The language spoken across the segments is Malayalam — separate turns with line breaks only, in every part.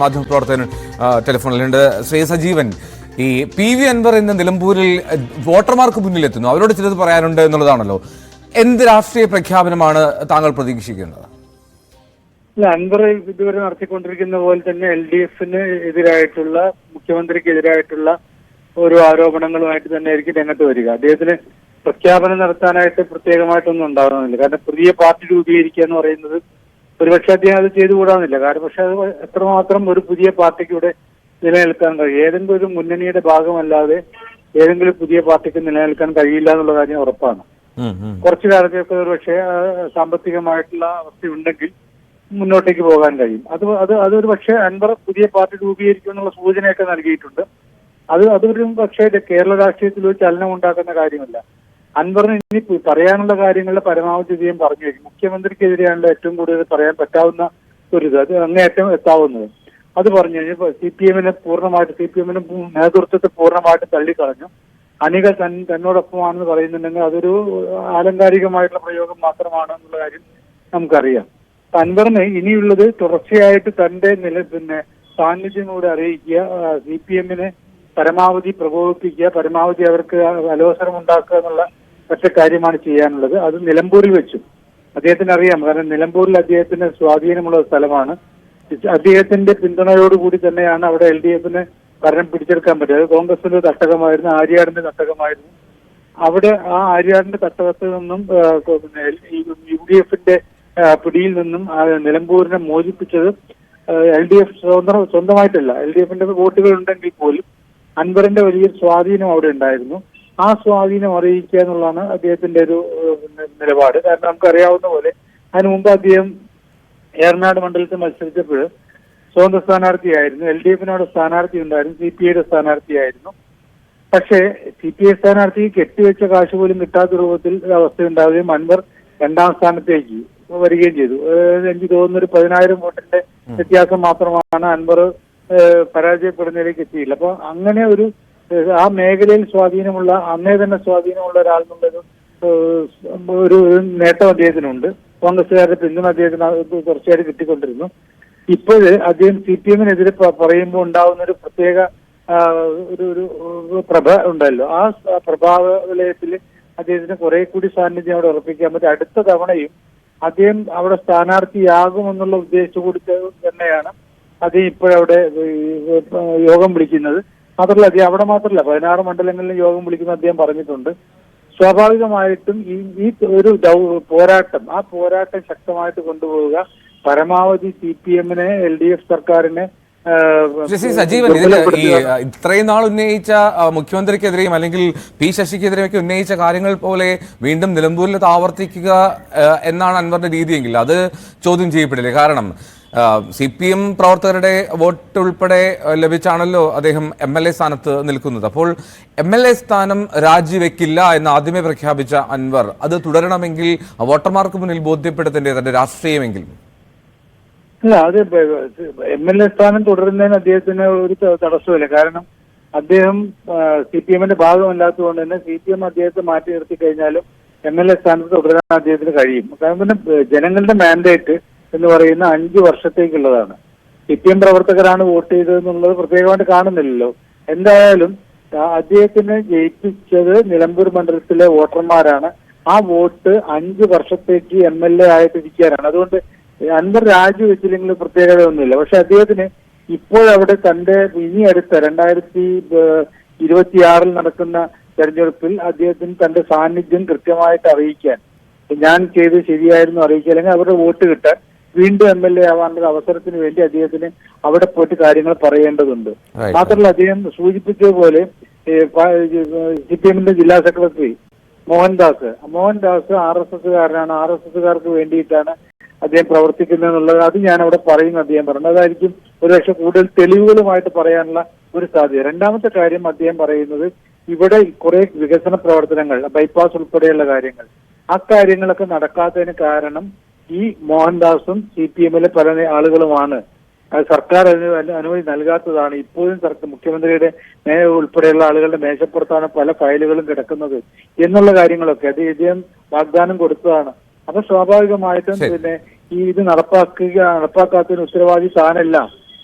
മാധ്യമപ്രവർത്തകൻ ടെലിഫോണിലുണ്ട്. ശ്രീ സജീവൻ ഈ പി വി അൻവർ ഇന്ന് നിലമ്പൂരിൽ വോട്ടർമാർക്ക് മുന്നിലെത്തുന്നു. അവരോട് ചിലത് പറയാനുണ്ട് എന്നുള്ളതാണല്ലോ. എന്ത് രാഷ്ട്രീയ പ്രഖ്യാപനമാണ് താങ്കൾ പ്രതീക്ഷിക്കുന്നത്?
അൻവർ ഇതുവരെ നടത്തിക്കൊണ്ടിരിക്കുന്ന പോലെ തന്നെ എൽ ഡി എഫിന് എതിരായിട്ടുള്ള മുഖ്യമന്ത്രിക്ക് എതിരായിട്ടുള്ള ഓരോ ആരോപണങ്ങളുമായിട്ട് തന്നെ ആയിരിക്കും രംഗത്ത് വരിക. അദ്ദേഹത്തിന് പ്രഖ്യാപനം നടത്താനായിട്ട് പ്രത്യേകമായിട്ടൊന്നും ഉണ്ടാകുന്നില്ല കാരണം പുതിയ പാർട്ടി രൂപീകരിക്കുക എന്ന് പറയുന്നത് ഒരുപക്ഷെ അദ്ദേഹം അത് ചെയ്തുകൂടാന്നില്ല. കാരണം പക്ഷെ അത് എത്രമാത്രം ഒരു പുതിയ പാർട്ടിക്ക് ഇവിടെ നിലനിൽക്കാൻ കഴിയും. ഏതെങ്കിലും ഒരു മുന്നണിയുടെ ഭാഗമല്ലാതെ ഏതെങ്കിലും പുതിയ പാർട്ടിക്ക് നിലനിൽക്കാൻ കഴിയില്ല എന്നുള്ള കാര്യം ഉറപ്പാണ്. കുറച്ചു കാലത്തേക്ക് ഒരുപക്ഷെ സാമ്പത്തികമായിട്ടുള്ള സാമ്പത്തികമായിട്ടുള്ള അവസ്ഥയുണ്ടെങ്കിൽ മുന്നോട്ടേക്ക് പോകാൻ കഴിയും. അത് അത് അതൊരു പക്ഷേ അൻവർ പുതിയ പാർട്ടി രൂപീകരിക്കും എന്നുള്ള സൂചനയൊക്കെ നൽകിയിട്ടുണ്ട്. അത് അതൊരു പക്ഷേ കേരള രാഷ്ട്രീയത്തിൽ ഒരു ചലനം ഉണ്ടാക്കുന്ന കാര്യമല്ല. അൻവറിന് ഇനി പറയാനുള്ള കാര്യങ്ങളുടെ പരമാവധി ഇദ്ദേഹം പറഞ്ഞു കഴിഞ്ഞു മുഖ്യമന്ത്രിക്കെതിരെയാണല്ലോ ഏറ്റവും കൂടുതൽ പറയാൻ പറ്റാവുന്ന ഒരു ഇത്. അത് അങ്ങേയറ്റം എത്താവുന്നത്. അത് പറഞ്ഞു കഴിഞ്ഞാൽ സി പി എമ്മിനെ പൂർണമായിട്ട് സി പി എമ്മിന് നേതൃത്വത്തെ പൂർണമായിട്ട് തള്ളിക്കളഞ്ഞു. അണികൾ തൻ തന്നോടൊപ്പമാണെന്ന് പറയുന്നുണ്ടെങ്കിൽ അതൊരു ആലങ്കാരികമായിട്ടുള്ള പ്രയോഗം മാത്രമാണ് എന്നുള്ള കാര്യം നമുക്കറിയാം. അൻവറിന് ഇനിയുള്ളത് തുടർച്ചയായിട്ട് തന്റെ നില പിന്നെ സാന്നിധ്യം അറിയിക്കുക സി പി എമ്മിനെ പരമാവധി പ്രകോപിപ്പിക്കുക പരമാവധി അവർക്ക് അലോസരം ഉണ്ടാക്കുക എന്നുള്ള ഒറ്റ കാര്യമാണ് ചെയ്യാനുള്ളത്. അത് നിലമ്പൂരിൽ വെച്ചു. അദ്ദേഹത്തിന് അറിയാം കാരണം നിലമ്പൂരിൽ അദ്ദേഹത്തിന് സ്വാധീനമുള്ള സ്ഥലമാണ്. അദ്ദേഹത്തിന്റെ പിന്തുണയോടുകൂടി തന്നെയാണ് അവിടെ എൽ ഡി എഫിന് ഭരണം പിടിച്ചെടുക്കാൻ പറ്റിയത്. കോൺഗ്രസിന്റെ തട്ടകമായിരുന്നു ആര്യാടിന്റെ തട്ടകമായിരുന്നു. അവിടെ ആ ആര്യാടിന്റെ തട്ടകത്തിൽ നിന്നും യു ഡി എഫിന്റെ പിടിയിൽ നിന്നും നിലമ്പൂരിനെ മോചിപ്പിച്ചത് എൽ ഡി എഫ് സ്വന്തം സ്വന്തമായിട്ടല്ല. എൽ ഡി എഫിന്റെ വോട്ടുകൾ ഉണ്ടെങ്കിൽ പോലും അൻവറിന്റെ വലിയൊരു സ്വാധീനം അവിടെ ഉണ്ടായിരുന്നു. ആ സ്വാധീനം അറിയിക്കുക എന്നുള്ളതാണ് അദ്ദേഹത്തിന്റെ ഒരു നിലപാട്. കാരണം നമുക്കറിയാവുന്ന പോലെ അതിനു മുമ്പ് അദ്ദേഹം ഏറനാട് മണ്ഡലത്തിൽ മത്സരിച്ചപ്പോൾ സ്വതന്ത്ര സ്ഥാനാർത്ഥിയായിരുന്നു. എൽ ഡി എഫിനോട് സ്ഥാനാർത്ഥി ഉണ്ടായിരുന്നു. സി പി ഐയുടെ സ്ഥാനാർത്ഥിയായിരുന്നു. പക്ഷേ സി പി ഐ സ്ഥാനാർത്ഥിക്ക് കെട്ടിവെച്ച കാശ് പോലും കിട്ടാത്ത രൂപത്തിൽ ഒരു അവസ്ഥ ഉണ്ടാവുകയും അൻവർ രണ്ടാം സ്ഥാനത്തേക്ക് വരികയും ചെയ്തു. എനിക്ക് തോന്നുന്ന ഒരു പതിനായിരം വോട്ടിന്റെ വ്യത്യാസം മാത്രമാണ് അൻവർ പരാജയപ്പെടുന്നതിലേക്ക് എത്തിയില്ല. അപ്പൊ അങ്ങനെ ഒരു ആ മേഖലയിൽ സ്വാധീനമുള്ള അന്നേ തന്നെ സ്വാധീനമുള്ള ഒരാൾ ഒരു നേട്ടം അദ്ദേഹത്തിനുണ്ട്. കോൺഗ്രസുകാരുടെ പിന്തുണ അദ്ദേഹത്തിന് തുടർച്ചയായിട്ട് കിട്ടിക്കൊണ്ടിരുന്നു. ഇപ്പോഴ് അദ്ദേഹം സി പി എമ്മിനെതിരെ പറയുമ്പോൾ ഉണ്ടാവുന്ന ഒരു പ്രത്യേക ഒരു ഒരു പ്രഭ ഉണ്ടല്ലോ. ആ പ്രഭാവ വലയത്തിൽ അദ്ദേഹത്തിന് കുറെ കൂടി സാന്നിധ്യം അവിടെ ഉറപ്പിക്കാൻ പറ്റും. അടുത്ത തവണയും അദ്ദേഹം അവിടെ സ്ഥാനാർത്ഥിയാകുമെന്നുള്ള ഉദ്ദേശത്തോടു തന്നെയാണ് അദ്ദേഹം ഇപ്പോഴവിടെ യോഗം വിളിക്കുന്നത്. മാത്രമല്ല അദ്ദേഹം അവിടെ മാത്രമല്ല പതിനാറ് മണ്ഡലങ്ങളിൽ യോഗം വിളിക്കുന്ന അദ്ദേഹം പറഞ്ഞിട്ടുണ്ട്. സ്വാഭാവികമായിട്ടും ഈ ഈ ഒരു പോരാട്ടം ആ പോരാട്ടം ശക്തമായിട്ട് കൊണ്ടുപോവുക. പരമാവധി സി പി എമ്മിനെ എൽ ഡി എഫ് സർക്കാരിനെ
സജീവൻ ഇതിൽ ഈ ഇത്രയും നാൾ ഉന്നയിച്ച മുഖ്യമന്ത്രിക്കെതിരെയും അല്ലെങ്കിൽ പി ശശിക്കെതിരെയൊക്കെ ഉന്നയിച്ച കാര്യങ്ങൾ പോലെ വീണ്ടും നിലമ്പൂരിൽ താവർത്തിക്കുക ആവർത്തിക്കുക എന്നാണ് അൻവറിന്റെ രീതിയെങ്കിൽ. അത് ചോദ്യം ചെയ്യപ്പെടില്ലേ? കാരണം സി പി എം പ്രവർത്തകരുടെ വോട്ട് ഉൾപ്പെടെ ലഭിച്ചാണല്ലോ അദ്ദേഹം എം എൽ എ സ്ഥാനത്ത് നിൽക്കുന്നത്. അപ്പോൾ എം എൽ എ സ്ഥാനം രാജിവെക്കില്ല എന്ന് ആദ്യമേ പ്രഖ്യാപിച്ച അൻവർ അത് തുടരണമെങ്കിൽ വോട്ടർമാർക്ക് മുന്നിൽ ബോധ്യപ്പെടുത്തേണ്ടത് തന്റെ രാഷ്ട്രീയമെങ്കിൽ.
അല്ല അത് എം എൽ എ സ്ഥാനം തുടരുന്നതിന് അദ്ദേഹത്തിന് ഒരു തടസ്സമില്ല കാരണം അദ്ദേഹം സി പി എമ്മിന്റെ ഭാഗമല്ലാത്തതുകൊണ്ട് തന്നെ സി പി എം അദ്ദേഹത്തെ മാറ്റി നിർത്തി കഴിഞ്ഞാലും എം എൽ എ സ്ഥാനത്ത് തുടരാൻ അദ്ദേഹത്തിന് കഴിയും. കാരണം പിന്നെ ജനങ്ങളുടെ മാൻഡേറ്റ് എന്ന് പറയുന്ന അഞ്ച് വർഷത്തേക്കുള്ളതാണ്. സി പി എം പ്രവർത്തകരാണ് വോട്ട് ചെയ്തതെന്നുള്ളത് പ്രത്യേകമായിട്ട് കാണുന്നില്ലല്ലോ. എന്തായാലും അദ്ദേഹത്തിന് ജയിപ്പിച്ചത് നിലമ്പൂർ മണ്ഡലത്തിലെ വോട്ടർമാരാണ്. ആ വോട്ട് അഞ്ച് വർഷത്തേക്ക് എം എൽ എ ആയിട്ട് ഇരിക്കാനാണ് അതുകൊണ്ട് അൻവർ രാജിവെച്ചില്ലെങ്കിൽ പ്രത്യേകതയൊന്നുമില്ല. പക്ഷെ അദ്ദേഹത്തിന് ഇപ്പോഴവിടെ തന്റെ ഇനി അടുത്ത രണ്ടായിരത്തി ഇരുപത്തിയാറിൽ നടക്കുന്ന തെരഞ്ഞെടുപ്പിൽ അദ്ദേഹത്തിന് തന്റെ സാന്നിധ്യം കൃത്യമായിട്ട് അറിയിക്കാൻ. ഞാൻ ചെയ്ത് ശരിയായിരുന്നു അറിയിക്കുക. അല്ലെങ്കിൽ അവരുടെ വോട്ട് കിട്ടാൻ വീണ്ടും എം എൽ എ ആവാനുള്ള അവസരത്തിന് വേണ്ടി അദ്ദേഹത്തിന് അവിടെ പോയിട്ട് കാര്യങ്ങൾ പറയേണ്ടതുണ്ട്. മാത്രമല്ല അദ്ദേഹം സൂചിപ്പിച്ചതുപോലെ സി പി എമ്മിന്റെ ജില്ലാ secretary Mohandas. Mohandas R S എസ്സുകാരനാണ്. R S എസ്സുകാർക്ക് വേണ്ടിയിട്ടാണ് അദ്ദേഹം പ്രവർത്തിക്കുന്നത് എന്നുള്ളത് അത് ഞാൻ അവിടെ പറയുന്നു അദ്ദേഹം പറഞ്ഞു. അതായിരിക്കും ഒരുപക്ഷെ കൂടുതൽ തെളിവുകളുമായിട്ട് പറയാനുള്ള ഒരു സാധ്യത. രണ്ടാമത്തെ കാര്യം അദ്ദേഹം പറയുന്നത് ഇവിടെ കുറെ വികസന പ്രവർത്തനങ്ങൾ ബൈപ്പാസ് ഉൾപ്പെടെയുള്ള കാര്യങ്ങൾ ആ കാര്യങ്ങളൊക്കെ നടക്കാത്തതിന് കാരണം ഈ മോഹൻദാസും സി പി എമ്മിലെ പല ആളുകളുമാണ്. സർക്കാർ അതിന് അനുമതി നൽകാത്തതാണ്. ഇപ്പോഴും സർക്കാർ മുഖ്യമന്ത്രിയുടെ മേ ഉൾപ്പെടെയുള്ള ആളുകളുടെ മേശപ്പുറത്താണ് പല ഫയലുകളും കിടക്കുന്നത് എന്നുള്ള കാര്യങ്ങളൊക്കെ. അത് ഇദ്ദേഹം വാഗ്ദാനം കൊടുത്തതാണ്. അപ്പൊ സ്വാഭാവികമായിട്ടും. പിന്നെ ഈ ഇത് നടപ്പാക്കുക നടപ്പാക്കാത്തതിന് ഉത്തരവാദി താനല്ല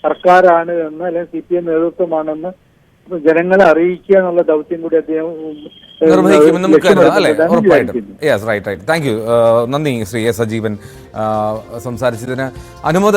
സർക്കാരാണ് എന്ന് അല്ലെങ്കിൽ സി പി എം നേതൃത്വമാണെന്ന് ജനങ്ങളെ അറിയിക്കുക എന്നുള്ള ദൗത്യം കൂടി അദ്ദേഹം
നിർവഹിക്കുമെന്ന് നമുക്ക് കരുതാം അല്ലേ? ഉറപ്പായിട്ടും. Yes right right thank you നന്ദി ശ്രീ എസ് സജീവൻ. സംസാരിച്ചതിന് അനുമോദ